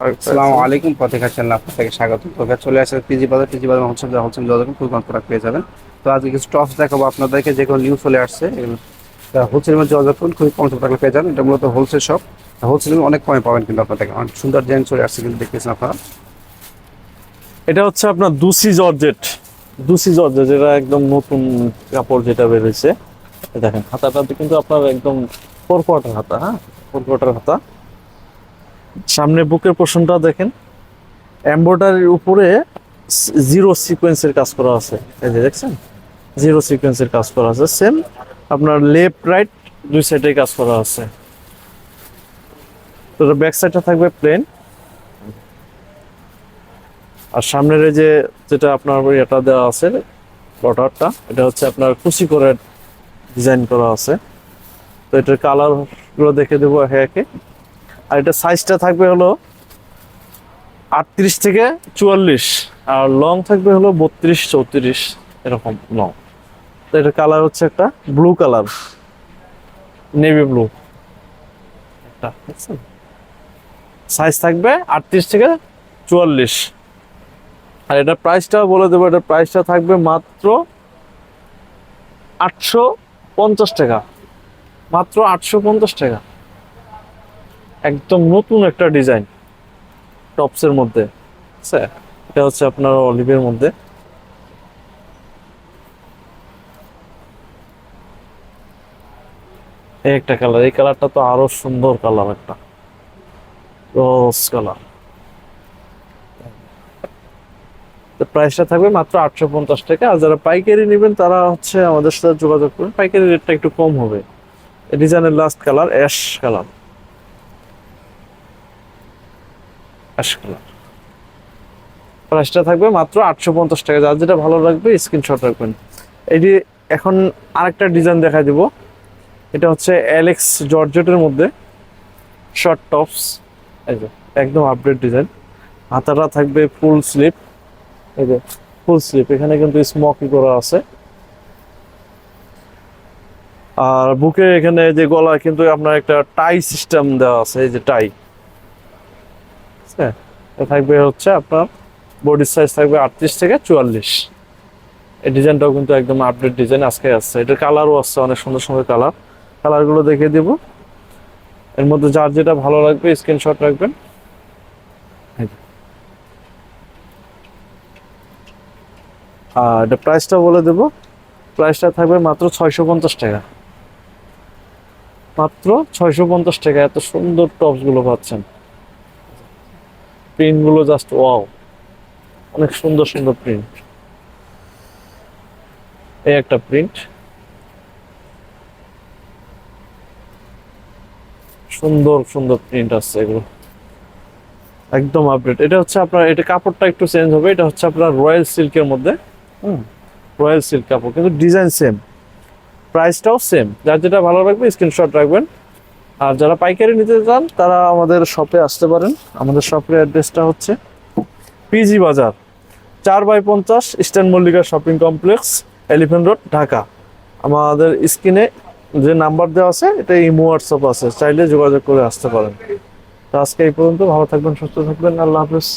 আসসালামু আলাইকুম পথিকা চ্যানেল আপনাকে স্বাগত। তোকে চলে আসে পিজি বাজার পিজি বাজার হোলসেল হোলসেল যখন ফুল প্রোডাক্ট পেয়ে যাবেন। তো আজকে কিছু স্টফ দেখাবো আপনাদেরকে যে কোনো নিউজ চলে আসছে। হোলসেলের মধ্যে যোগাযোগ করুন খুবই কম টাকা পেয়ে যাবেন। এটা মূলত হোলসেল শপ হোলসেল অনেক কমে পাবেন কিন্তু আপনাদেরকে। অনেক সুন্দর ডিজাইন চলে আসছে কিন্তু দেখতেছেন আপনারা। এটা হচ্ছে আপনার দুসি জর্জেট। দুসি জর্জেট, যেটা একদম নতুন কাপড় যেটা বেরোয়েছে। দেখেন হাতাটাতে কিন্তু আপনার একদম ফোর কোয়ার্টার হাতা হ্যাঁ? ফোর কোয়ার্টার হাতা। সামনে বুকের পোর্শনটা দেখেন। এমব্রয়ডারির উপরে জিরো সিকোয়েন্সের কাজ করা আছে। এই যে দেখছেন? জিরো সিকোয়েন্সের কাজ করা আছে। সেম আপনার লেফট রাইট দুই সাইডে কাজ করা আছে। তো ব্যাক সাইডটা থাকবে প্লেন আর সামনের যে যেটা আপনার এটা দেওয়া আছে বর্ডারটা এটা হচ্ছে আপনার কুচি করে ডিজাইন করা আছে। তো এটার কালারগুলো দেখে দেবো একে একে। আর এটা সাইজটা থাকবে হলো আটত্রিশ থেকে চুয়াল্লিশ। আর লং থাকবে হলো বত্রিশ, চৌত্রিশ, এরকম লং তো এটার কালার হচ্ছে একটা ব্লু কালার নেভি ব্লু একটা সাইজ থাকবে আটত্রিশ থেকে চুয়াল্লিশ। আর এটা প্রাইসটা বলে দেবো, এটা প্রাইসটা থাকবে মাত্র আটশো পঞ্চাশ টাকা। মাত্র আটশো পঞ্চাশ টাকা। একদম নতুন একটা ডিজাইন টপসের মধ্যে। আছে এটা হচ্ছে আপনার অলিভের মধ্যে। এই একটা কালার, এই কালারটা তো আরও সুন্দর কালার একটা। Rose colour. প্রাইসটা থাকবে মাত্র আটশো পঞ্চাশ টাকা। আর যারা পাইকারি নেবেন, তারা হচ্ছে আমাদের সাথে যোগাযোগ করবেন পাইকারি রেটটা একটু কম হবে। ডিজাইনের last colour ash colour ash colour প্রাইসটা থাকবে মাত্র আটশো পঞ্চাশ টাকা। যার যেটা ভালো লাগবে স্ক্রিনশট রাখবেন। এটি এখন আরেকটা ডিজাইন দেখা দিব। এটা হচ্ছে অ্যালেক্স জর্জেটের মধ্যে শর্ট টপস এই যে, একদম আপডেট ডিজাইন হাতাটা থাকবে ফুল স্লিপ এই যে ফুল স্লিপ এখানে কিন্তু স্মকি করা আছে। আর বুকে এখানে যে গলা কিন্তু আপনার একটা টাই সিস্টেম দেওয়া আছে, এই যে টাই থাকবে হচ্ছে আপনার বডির সাইজ থাকবে আটত্রিশ থেকে চুয়াল্লিশ। এই ডিজাইনটাও কিন্তু একদম আপডেট ডিজাইন আজকে আসছে এটার কালারও আসছে অনেক সুন্দর সুন্দর কালার কালারগুলো দেখিয়ে দিব। এর মধ্যে যার যেটা ভালো লাগবে স্ক্রিনশট রাখবেন। আর এটা প্রাইসটা বলে দেব। প্রাইসটা থাকবে মাত্র ছয়শো পঞ্চাশ টাকা। মাত্র ছয়শো পঞ্চাশ টাকা, এত সুন্দর টপসগুলো পাচ্ছেন। প্রিন্টগুলো জাস্ট ওয়াও অনেক সুন্দর সুন্দর প্রিন্ট এই একটা প্রিন্ট সুন্দর সুন্দর প্রিন্ট আছে এগুলো। একদম আপডেট এটা হচ্ছে আপনার এটা কাপড়টা একটু চেঞ্জ হবে। এটা হচ্ছে আপনার রয়্যাল সিল্কের মধ্যে। হুম। রয়্যাল সিল্ক কাপড় কিন্তু ডিজাইন সেম প্রাইসটাও সেম যার যেটা ভালো লাগবে স্ক্রিনশট রাখবেন। আর যারা পাইকারি নিতে চান, তারা আমাদের শপে আসতে পারেন। আমাদের শপের অ্যাড্রেসটা হচ্ছে পিজি বাজার, চার বাই পঞ্চাশ eastern Mallika shopping complex elephant road Dhaka. আমাদের স্ক্রিনে যে নাম্বার দেওয়া আছে, এটা ইমো হোয়াটসঅ্যাপ আছে। চাইলে যোগাযোগ করে আসতে পারেন। তো আজকে এই পর্যন্ত, ভালো থাকবেন, সুস্থ থাকবেন। আল্লাহ হাফেজ।